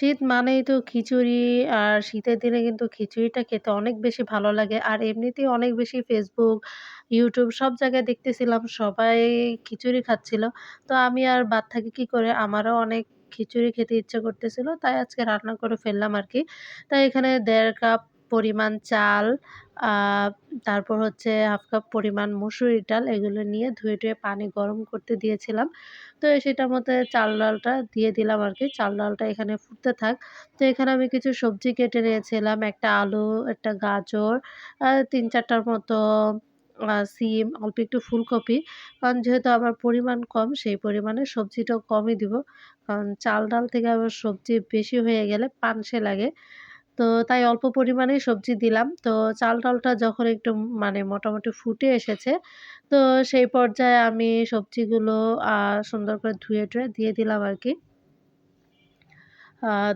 শীত মানেই তো খিচুড়ি, আর শীতের দিনে কিন্তু খিচুড়িটা খেতে অনেক বেশি ভালো লাগে। আর এমনিতেই অনেক বেশি ফেসবুক ইউটিউব সব জায়গায় দেখতেছিলাম, সবাই খিচুড়ি খাচ্ছিল। তো আমি আর বাদ থাকি কি করে, আমারও অনেক খিচুড়ি খেতে ইচ্ছে করতেছিল। তাই আজকে রান্না করে ফেললাম আর কি তাই এখানে দেড় কাপ পরিমাণ চাল, তারপর হচ্ছে ১/২ কাপ পরিমাণ মসুরির ডাল এগুলো নিয়ে ধুয়ে-টুয়ে পানি গরম করতে দিয়েছিলাম। তো সেটার মধ্যে চাল ডালটা দিয়ে দিলাম আর কি চাল ডালটা এখানে ফুটতে থাক। তো এখানে আমি কিছু সবজি কেটে নিয়েছিলাম। একটা আলু, একটা গাজর, তিন ৩-৪ মতো সিম, অল্প একটু ফুলকপি। কারণ যেহেতু আমার পরিমাণ কম সেই পরিমাণে সবজিটাও কমই দিব। কারণ চাল ডাল থেকে আবার সবজি বেশি হয়ে গেলে পানসে লাগে। তো তাই অল্প পরিমাণে সবজি দিলাম। তো চাল ডালটা যখন একটু মানে মোটামুটি ফুটে এসেছে, তো সেই পর্যায়ে আমি সবজিগুলো সুন্দর করে ধুয়ে-টুয়ে দিয়ে দিলাম আর কি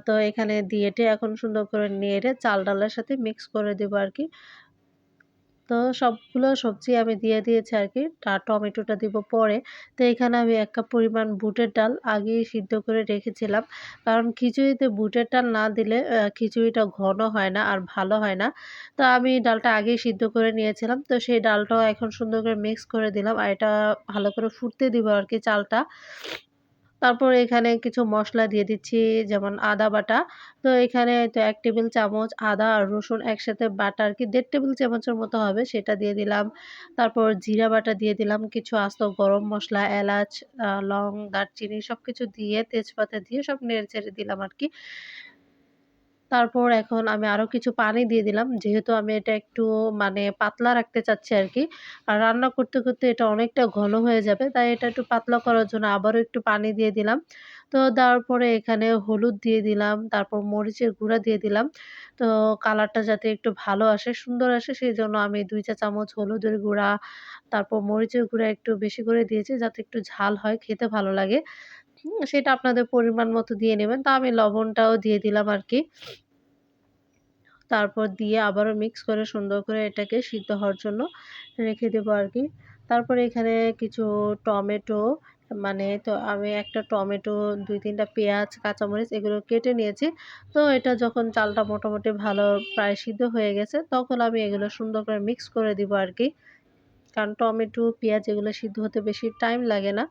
তো এখানে দিয়ে-টেয়ে এখন সুন্দর করে নেড়ে চাল ডালের সাথে মিক্স করে দেবো আর আরকি। তো সবগুলো সবজি আমি দিয়ে দিয়েছি আরকি। আর টমেটোটা দিব পরে। তো এখানে আমি ১ কাপ পরিমাণ বুটের ডাল আগেই সিদ্ধ করে রেখেছিলাম। কারণ খিচুড়িতে বুটের ডাল না দিলে খিচুড়িটা ঘন হয় না আর ভালো হয় না। তো আমি ডালটা আগেই সিদ্ধ করে নিয়েছিলাম। তো সেই ডালটাও এখন সুন্দর করে মিক্স করে দিলাম। আর এটা ভালো করে ফুটতে দিব আর কি চালটা। তারপর এখানে কিছু মশলা দিয়ে দিচ্ছি যেমন আদা বাটা। তো এখানে তো এক টেবিল চামচ আদা আর রসুন একসাথে বাটা আর কি দেড় টেবিল চামচের মতো হবে সেটা দিয়ে দিলাম। তারপর জিরা বাটা দিয়ে দিলাম, কিছু আস্ত গরম মশলা এলাচ, লং, দারচিনি সব কিছু দিয়ে তেজপাতা দিয়ে সব নেড়ে-চেড়ে দিলাম আরকি। তারপর এখন আমি আরও কিছু পানি দিয়ে দিলাম। যেহেতু আমি এটা একটু মানে পাতলা রাখতে চাচ্ছি আর কি আর রান্না করতে, করতে এটা অনেকটা ঘন হয়ে যাবে। তাই এটা একটু পাতলা করার জন্য আবারও একটু পানি দিয়ে দিলাম। তো দেওয়ার পরে এখানে হলুদ দিয়ে দিলাম, তারপর মরিচের গুঁড়া দিয়ে দিলাম। তো কালারটা যাতে একটু ভালো আসে, সুন্দর আসে সেই জন্য আমি দুই চা চামচ হলুদের গুঁড়া, তারপর মরিচের গুঁড়া একটু বেশি করে দিয়েছি যাতে একটু ঝাল হয়, খেতে ভালো লাগে। সেটা আপনাদের পরিমাণ মতো দিয়ে নেবেন। তো আমি লবণটাও দিয়ে দিলাম আরকি। তারপর দিয়ে আবারও মিক্স করে সুন্দর করে এটাকে সিদ্ধ হওয়ার জন্য রেখে দেবো আর কি তারপরে এখানে কিছু টমেটো মানে তো আমি একটা টমেটো, ২-৩ টা পেঁয়াজ, কাঁচামরিচ এগুলো কেটে নিয়েছি। তো এটা যখন চালটা মোটামুটি ভালো প্রায় সিদ্ধ হয়ে গেছে তখন আমি এগুলো সুন্দর করে মিক্স করে দিব আরকি। কারণ টমেটো, পেঁয়াজ এগুলো সিদ্ধ হতে বেশি টাইম লাগে না।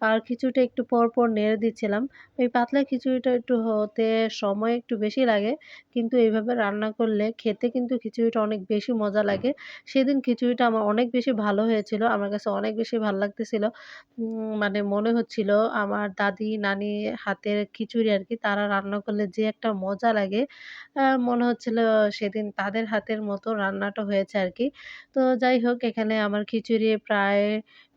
আর খিচুড়িটা একটু পর, পর নেড়ে দিচ্ছিলাম। এই পাতলা খিচুড়িটা একটু হতে সময় একটু বেশি লাগে। কিন্তু এইভাবে রান্না করলে খেতে কিন্তু খিচুড়িটা অনেক বেশি মজা লাগে। সেদিন খিচুড়িটা আমার অনেক বেশি ভালো হয়েছিল। আমার কাছে অনেক বেশি ভালো লাগতেছিল। মানে মনে হচ্ছিল আমার দাদি, নানি হাতের খিচুড়ি আর কি তারা রান্না করলে যে একটা মজা লাগে, মনে হচ্ছিল সেদিন তাদের হাতের মতো রান্নাটা হয়েছে আর কি তো যাই হোক এখানে আমার খিচুড়ি প্রায়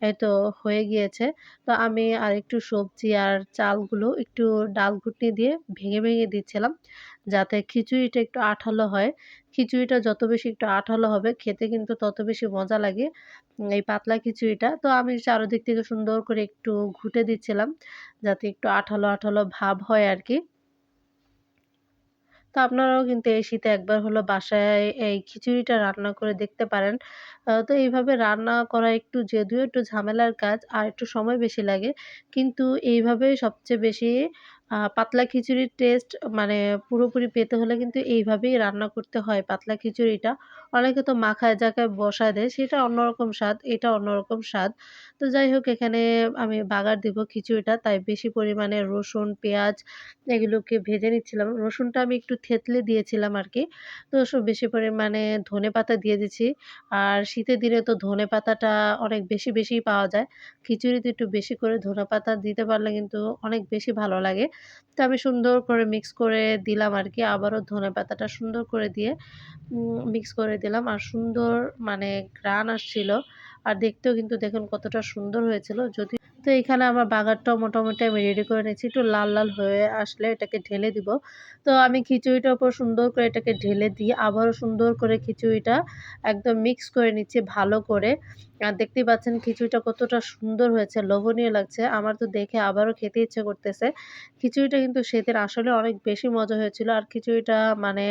এইতো হয়ে গিয়েছে। তো আমি আরেকটু সবজি আর চালগুলো একটু ডাল ঘুটনি দিয়ে ভেঙে, ভেঙে দিচ্ছিলাম। যাতে খিচুড়িটা একটু আঠালো হয়। খিচুড়িটা যত বেশি একটু আঠালো হবে খেতে কিন্তু তত বেশি মজা লাগে। এই পাতলা খিচুড়িটা। তো আমি চারদিক থেকে সুন্দর করে একটু ঘুঁটে দিচ্ছিলাম। যাতে একটু আঠালো, আঠালো ভাব হয় আরকি। তো আপনারাও কিন্তু এই শীতে একবার হলো বাসায় এই খিচুড়িটা রান্না করে দেখতে পারেন। তো এইভাবে রান্না করা একটু যদিও একটু ঝামেলার কাজ আর একটু সময় বেশি লাগে। কিন্তু এইভাবে সবচেয়ে বেশি পাতলা খিচুড়ির টেস্ট মানে পুরোপুরি পেতে হলে কিন্তু এইভাবেই রান্না করতে হয় পাতলা খিচুড়িটা। অনেকে তো মাখায়-জাখায় বসায় দেয় সেটা অন্যরকম স্বাদ, এটা অন্যরকম স্বাদ। তো যাই হোক এখানে আমি বাগার দিব খিচুড়িটা তাই বেশি পরিমাণে রসুন, পেঁয়াজ এগুলোকে ভেজে নিচ্ছিলাম। রসুনটা আমি একটু থেতলে দিয়েছিলাম আর কি তো বেশি পরিমাণে ধনেপাতা দিয়ে দিচ্ছি। আর শীতের দিনে তো ধনেপাতাটা অনেক বেশি, বেশিই পাওয়া যায়। খিচুড়িতে একটু বেশি করে ধনেপাতা দিতে পারলে কিন্তু অনেক বেশি ভালো লাগে। তো আমি সুন্দর করে মিক্স করে দিলাম আরকি। আবারও ধনেপাতাটা সুন্দর করে দিয়ে মিক্স করে দিলাম। আর সুন্দর মানে ঘ্রাণ আসছিল। আর দেখতেও কিন্তু দেখুন কতটা সুন্দর হয়েছিল। যদি তো এখানে আমার বাগারটাও মোটামুটি আমি রেডি করে নিচ্ছি। একটু লাল, লাল হয়ে আসলে এটাকে ঢেলে দিব। তো আমি খিচুড়িটার উপর সুন্দর করে এটাকে ঢেলে দিয়ে আবারও সুন্দর করে খিচুড়িটা একদম মিক্স করে নিচ্ছি ভালো করে। আর দেখতেই পাচ্ছেন খিচুড়িটা কতটা সুন্দর হয়েছে, লোভনীয় লাগছে। আমার তো দেখে আবারও খেতে ইচ্ছে করতেছে। খিচুড়িটা কিন্তু সেদিন আসলে অনেক বেশি মজা হয়েছিল। আর খিচুড়িটা মানে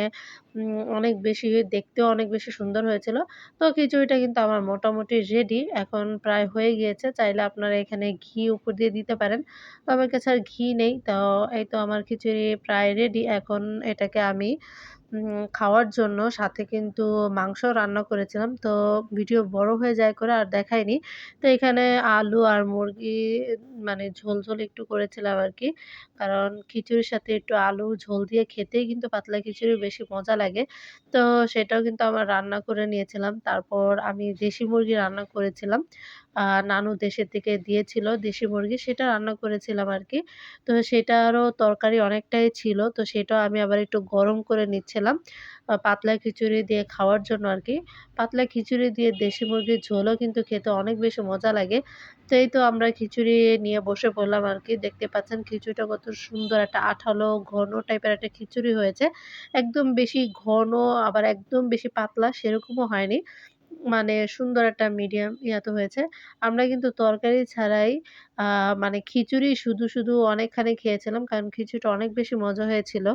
অনেক বেশি দেখতেও অনেক বেশি সুন্দর হয়েছিল। তো খিচুড়িটা কিন্তু আমার মোটামুটি রেডি। এখন প্রায় হয়ে গিয়েছে। চাইলে আপনারা এখানে ঘি উপর দিয়ে দিতে পারেন। তো আমার কাছে আর ঘি নেই। তো এই তো আমার খিচুড়ি প্রায় রেডি। এখন এটাকে আমি খাওয়ার জন্য সাথে কিন্তু মাংস রান্না করেছিলাম। তো ভিডিও বড় হয়ে যায় করে আর দেখাইনি। তো এখানে আলু আর মুরগি মানে ঝোল, ঝোল একটু করেছিলাম আর কি কারণ খিচুড়ির সাথে একটু আলু ঝোল দিয়ে খেতেই কিন্তু পাতলা খিচুড়ি বেশি মজা লাগে। তো সেটাও কিন্তু আমার রান্না করে নিয়েছিলাম। তারপর আমি দেশি মুরগি রান্না করেছিলাম। নানু দেশের থেকে দিয়েছিল দেশি মুরগি, সেটা রান্না করেছিলাম আর কি তো সেটারও তরকারি অনেকটাই ছিল। তো সেটা আমি আবার একটু গরম করে নিচ্ছিলাম। পাতলা খিচুড়ি দিয়ে খাওয়ার জন্য আর কি পাতলা খিচুড়ি দিয়ে দেশি মুরগির ঝোলও কিন্তু খেতে অনেক বেশি মজা লাগে। তো এই তো আমরা খিচুড়ি নিয়ে বসে পড়লাম আর কি দেখতে পাচ্ছেন খিচুড়িটা কত সুন্দর একটা আঠালো, ঘন টাইপের একটা খিচুড়ি হয়েছে। একদম বেশি ঘন, আবার একদম বেশি পাতলা সেরকমও হয়নি। মানে সুন্দর একটা মিডিয়াম ইয়াতে হয়েছে। আমরা কিন্তু তরকারি ছাড়াই মানে খিচুড়ি শুধু, শুধু অনেকখানি খেয়েছিলাম। কারণ খিচুড়িটা অনেক বেশি মজা হয়েছিল।